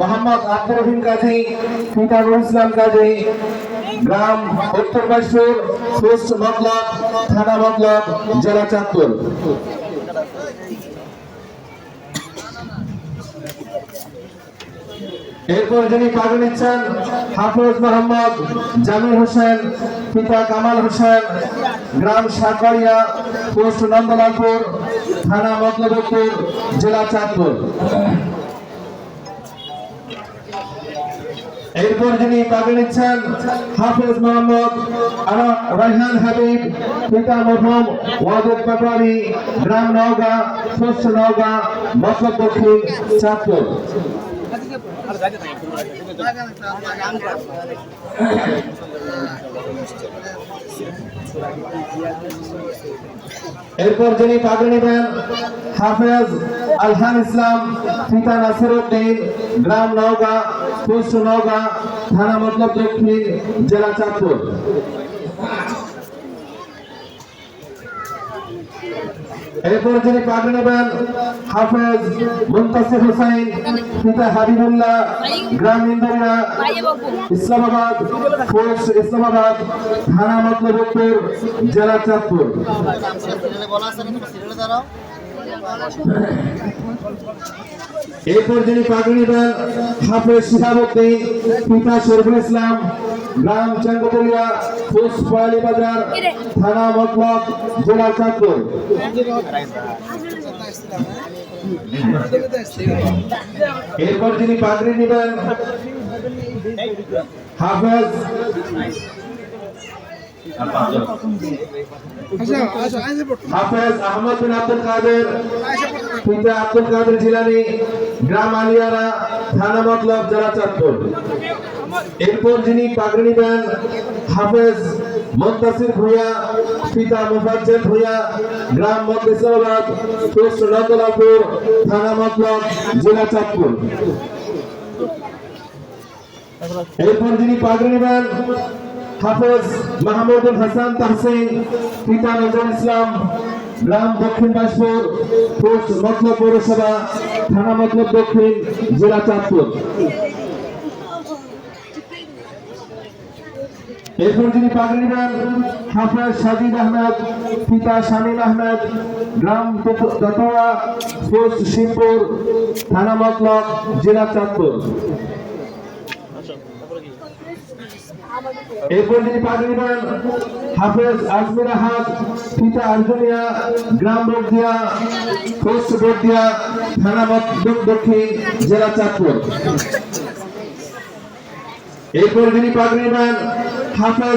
মোহাম্মদ আব্দুর রহিম কাজী পিতা ইসলাম কাজী, গ্রাম উত্তর বাইশপুর পোস্ট মতলব, থানা মতলব, জেলা চাঁদপুর। এরপর যিনি পাগল নিচ্ছেন, হাফিজ মোহাম্মদ জামিল হোসেন, পিতা কামাল হোসেন, গ্রাম সাকরিয়া পোস্ট নন্দলালপুর, থানা মতলবপুর, জেলা চাঁদপুর। এরপর যিনি পাগল নিচ্ছেন হাফেজ মোহাম্মদ রাইহান হাবিব, পিতা মরহুম ওয়াদুদ পাটোয়ারি, গ্রাম নওগাঁ স্বচ্ছ নওগাঁ মতলব দক্ষিণ চাঁদপুর। এরপর যিনি পাগড়ি নেবেন, হাফেজ আলহান ইসলাম, পিতা নাসির উদ্দিন গ্রাম নওগাঁ পোস্ট নওগাঁ, থানা মতলব দক্ষিণ, জেলা চাঁদপুর। এরপর যিনি পাগড়ি নেবেন, হাফেজ মুন্তাসির হোসাইন, পিতা হাবিবুল্লাহ, গ্রাম ইন্দিরা ইসলামাবাদ পোস্ট ইসলামাবাদ, থানা মতলবপুর জেলা চাঁদপুর। এরপর যিনি পাগড়ি নেবেন হাফেজ শিহাবুদ্দিন, পিতা শরফুল ইসলাম, গ্রাম চাঙ্গতলিয়া পোস্ট পয়ালি বাজার, থানা মতলব, জেলা চাঁদপুর। এরপর যিনি পাগড়ি নেবেন হাফেজ হাফেজ আহমদ বিন আব্দুল কাদের পিতা আব্দুল কাদের জিলানি গ্রাম আলিয়ারা থানা মতলব জেলা চাঁদপুর। এরপর যিনি পাগড়ি নেবেন হাফেজ মন্তাসির ভুইয়া পিতা মুফাজ্জল ভুইয়া গ্রাম ইসলামাবাদ পোস্ট থানা মতলব জেলা চাঁদপুর। এরপর যিনি পাগড়ি নেবেন হাফেজ মাহমুদুল হাসান তাহসিন, পিতা নজরুল ইসলাম, গ্রাম দক্ষিণ বাসপুর পোস্ট মতলব পৌরসভা, থানা মতলব দক্ষিণ, জেলা চাঁদপুর। এরপর যিনি পাগড়ি নেবেন, হাফেজ সাজিদ আহমেদ, পিতা শামীম আহমেদ, গ্রাম দতোয়া পোস্ট শিবপুর থানা মতলব, জেলা চাঁদপুর। এরপর তিনি পাগড়ি নেবেন হাফেজ আজমির আহাদ পিতা আর্জুনিয়া গ্রাম বর্দিয়া পোস্ট বর্দিয়া থানা দক্ষিণ জেলা চাঁদপুর। এরপর তিনি পাগড়ি হাফেজ